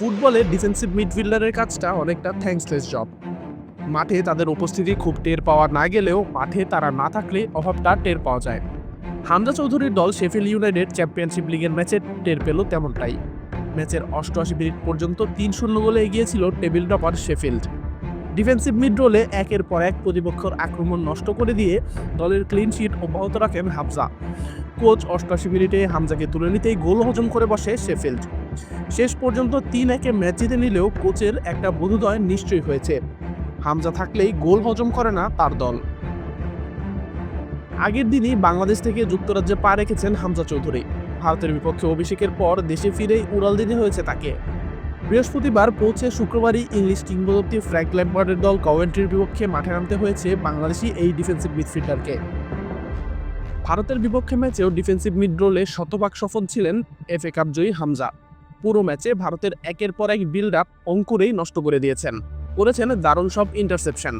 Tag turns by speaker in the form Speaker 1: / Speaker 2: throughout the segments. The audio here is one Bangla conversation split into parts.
Speaker 1: ফুটবলে ডিফেন্সিভ মিডফিল্ডারের কাজটা অনেকটা থ্যাঙ্কসলেস জব মাঠে তাদের উপস্থিতি খুব টের পাওয়া না গেলেও মাঠে তারা না থাকলে অভাবটা টের পাওয়া যায়। হামজা চৌধুরীর দল শেফিল ইউনাইটেড চ্যাম্পিয়নশিপ লিগের ম্যাচে টের পেল তেমনটাই। ম্যাচের অষ্টআশি মিনিট পর্যন্ত তিন শূন্য গোলে এগিয়েছিল table topper Sheffield defensive mid রোলে একের পর এক প্রতিপক্ষের আক্রমণ নষ্ট করে দিয়ে দলের ক্লিন শিট অব্যাহত রাখেন হামজা। কোচ অষ্টআশি মিনিটে হামজাকে তুলে নিতেই গোল হজম করে বসে শেফিল্ড শেষ পর্যন্ত তিন একে ম্যাচ জিতে নিলেও কোচের একটা বোধোদয় নিশ্চয়ই হয়েছে। হামজা থাকলেই গোল হজম করে না তার দল। আগের দিনই বাংলাদেশ থেকে যুক্তরাজ্যে পা রেখেছেন হামজা চৌধুরী। ভারতের বিপক্ষে অভিষেকের পর দেশে ফিরেই উড়াল দিতে হয়েছে তাকে। বৃহস্পতিবার পৌঁছে শুক্রবারই ইংলিশ কিংবদন্তি ফ্র্যাঙ্ক ল্যাম্পার্ডের দল কভেন্ট্রির বিপক্ষে মাঠে নামতে হয়েছে বাংলাদেশি এই ডিফেন্সিভ মিডফিল্ডারকে। ভারতের বিপক্ষে ম্যাচেও ডিফেন্সিভ মিড রোলে শতভাগ সফল ছিলেন এফএ কাপ জয়ী হামজা। পুরো ম্যাচে ভারতের একের পর এক বিল্ড আপ অঙ্কুরেই নষ্ট করে দিয়েছেন। করেছেন দারুণ সব ইন্টারসেপশন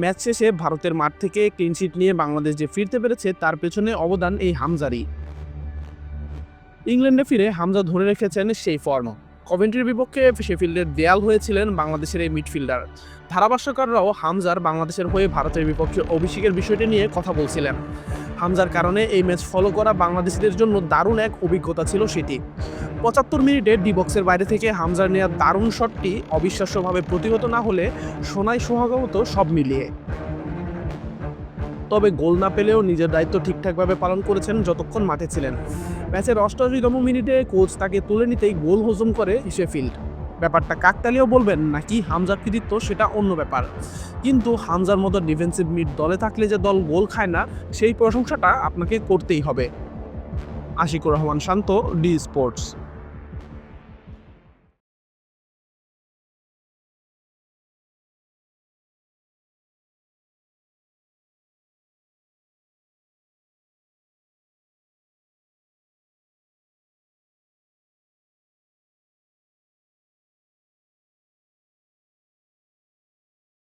Speaker 1: ম্যাচ শেষে ভারতের মাঠ থেকে ক্লিনশিট নিয়ে বাংলাদেশ যে ফিরতে পেরেছে, তার পেছনে অবদান এই হামজারই। ইংল্যান্ডে ফিরে হামজা ধরে রেখেছেন সেই ফর্ম কভেন্ট্রির বিপক্ষে শেফিল্ডের দেয়াল হয়েছিলেন বাংলাদেশের এই মিডফিল্ডার ধারাভাষ্যকাররাও হামজার বাংলাদেশের হয়ে ভারতের বিপক্ষে অভিষেকের বিষয়টি নিয়ে কথা বলছিলেন। হামজার কারণে এই ম্যাচ ফলো করা বাংলাদেশিদের জন্য দারুণ এক অভিজ্ঞতা ছিল সেটি। পঁচাত্তর মিনিটে ডি বক্সের বাইরে থেকে হামজার নেওয়া দারুণ শটটি অবিশ্বাস্যভাবে প্রতিহত না হলে সোনাই সোহাগত সব মিলিয়ে। তবে গোল না পেলেও নিজের দায়িত্ব ঠিকঠাকভাবে পালন করেছেন যতক্ষণ মাঠে ছিলেন। ম্যাচের অষ্টাশিতম মিনিটে কোচ তাকে তুলে নিতেই গোল হজম করে শেফিল্ড ব্যাপারটা কাকতালিও বলবেন নাকি হামজার কৃতিত্ব সেটা অন্য ব্যাপার। কিন্তু হামজার মতো ডিফেন্সিভ মিড দলে থাকলে যে দল গোল খায় না, সেই প্রশংসাটা আপনাকে করতেই হবে। Ashikur Rahman Shanto D sports